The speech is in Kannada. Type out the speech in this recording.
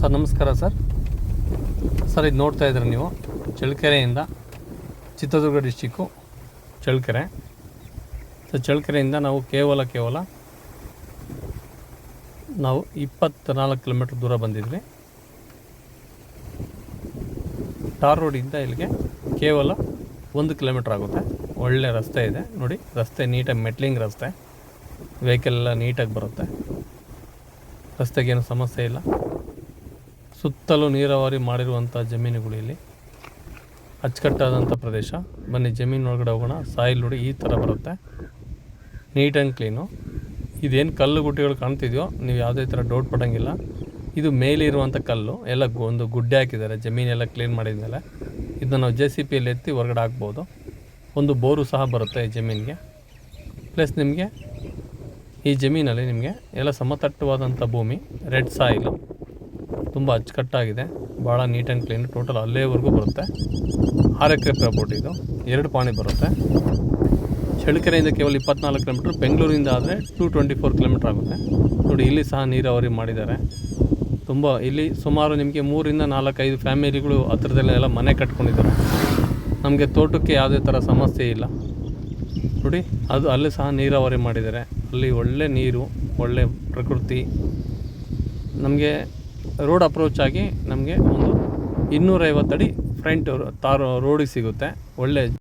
ಸರ್, ನಮಸ್ಕಾರ ಸರ್. ಸರ್, ಇದು ನೋಡ್ತಾ ಇದ್ದೀರ ನೀವು? ಚಳ್ಳಕೆರೆಯಿಂದ ಚಿತ್ರದುರ್ಗ ಡಿಸ್ಟಿಕ್ಕು ಚಳ್ಳಕೆರೆ. ಸರ್ ಚಳ್ಳಕೆರೆಯಿಂದ ನಾವು ಕೇವಲ ಕೇವಲ ನಾವು ಇಪ್ಪತ್ತ್ನಾಲ್ಕು ಕಿಲೋಮೀಟ್ರ್ ದೂರ ಬಂದಿದ್ವಿ. ಟಾರ್ ರೋಡಿಂದ ಇಲ್ಲಿಗೆ ಕೇವಲ ಒಂದು ಕಿಲೋಮೀಟ್ರ್ ಆಗುತ್ತೆ. ಒಳ್ಳೆ ರಸ್ತೆ ಇದೆ. ನೋಡಿ, ರಸ್ತೆ ನೀಟಾಗಿ ಮೆಟ್ಲಿಂಗ್ ರಸ್ತೆ. ವೆಹಿಕಲ್ ಎಲ್ಲ ನೀಟಾಗಿ ಬರುತ್ತೆ. ರಸ್ತೆಗೇನು ಸಮಸ್ಯೆ ಇಲ್ಲ. ಸುತ್ತಲೂ ನೀರಾವರಿ ಮಾಡಿರುವಂಥ ಜಮೀನುಗಳು ಇಲ್ಲಿ ಅಚ್ಚುಕಟ್ಟಾದಂಥ ಪ್ರದೇಶ. ಬನ್ನಿ ಜಮೀನು ಒಳಗಡೆ ಹೋಗೋಣ. ಸಾಯಿಲ್ ನೋಡಿ ಈ ಥರ ಬರುತ್ತೆ. Neat and clean. ಇದೇನು ಕಲ್ಲು ಗುಟ್ಟಿಗಳು ಕಾಣ್ತಿದೆಯೋ, ನೀವು ಯಾವುದೇ ಥರ ಡೌಟ್ ಪಡೋಂಗಿಲ್ಲ. ಇದು ಮೇಲೆ ಇರುವಂಥ ಕಲ್ಲು. ಎಲ್ಲ ಒಂದು ಗುಡ್ಡೆ ಹಾಕಿದ್ದಾರೆ. ಜಮೀನೆಲ್ಲ ಕ್ಲೀನ್ ಮಾಡಿದ್ಮೇಲೆ. ಇದನ್ನು ನಾವು ಜೆ ಸಿ ಪಿಯಲ್ಲಿ ಎತ್ತಿ ಹೊರಗಡೆ ಹಾಕ್ಬೋದು. ಒಂದು ಬೋರು ಸಹ ಬರುತ್ತೆ ಈ ಜಮೀನಿಗೆ. ಪ್ಲಸ್ ನಿಮಗೆ ಈ ಜಮೀನಲ್ಲಿ ನಿಮಗೆ ಎಲ್ಲ ಸಮತಟ್ಟವಾದಂಥ ಭೂಮಿ, ರೆಡ್ ಸಾಯಿಲು. ತುಂಬ ಅಚ್ಚುಕಟ್ಟಾಗಿದೆ. ಭಾಳ ನೀಟ್ ಆ್ಯಂಡ್ ಕ್ಲೀನ್ ಟೋಟಲ್ ಅಲ್ಲೇವರೆಗೂ ಬರುತ್ತೆ. ಆರು ಎಕರೆ ಪ್ರಾಪರ್ಟಿ ಇದು. ಎರಡು ಪಾಣಿ ಬರುತ್ತೆ. ಚಳ್ಳಕೆರೆಯಿಂದ ಕೇವಲ ಇಪ್ಪತ್ನಾಲ್ಕು ಕಿಲೋಮೀಟ್ರ್ ಬೆಂಗಳೂರಿಂದ ಆದರೆ ಟೂ ಟ್ವೆಂಟಿ ಫೋರ್ ಕಿಲೋಮೀಟ್ರ್ ಆಗುತ್ತೆ. ನೋಡಿ, ಇಲ್ಲಿ ಸಹ ನೀರಾವರಿ ಮಾಡಿದ್ದಾರೆ. ತುಂಬ, ಇಲ್ಲಿ ಸುಮಾರು ನಿಮಗೆ ಮೂರಿಂದ ನಾಲ್ಕೈದು ಫ್ಯಾಮಿಲಿಗಳು ಹತ್ರದಲ್ಲೆಲ್ಲ ಮನೆ ಕಟ್ಕೊಂಡಿದ್ದಾರೆ. ನಮಗೆ ತೋಟಕ್ಕೆ ಯಾವುದೇ ಥರ ಸಮಸ್ಯೆ ಇಲ್ಲ. ನೋಡಿ, ಅದು ಅಲ್ಲಿ ಸಹ ನೀರಾವರಿ ಮಾಡಿದ್ದಾರೆ. ಅಲ್ಲಿ ಒಳ್ಳೆ ನೀರು, ಒಳ್ಳೆ ಪ್ರಕೃತಿ. ನಮಗೆ ರೋಡ್ ಅಪ್ರೋಚ್ ಆಗಿ ನಮಗೆ ಒಂದು ಇನ್ನೂರೈವತ್ತು ಅಡಿ ಫ್ರಂಟ್ ತಾರು ರೋಡಿಗೆ ಸಿಗುತ್ತೆ. ಒಳ್ಳೆ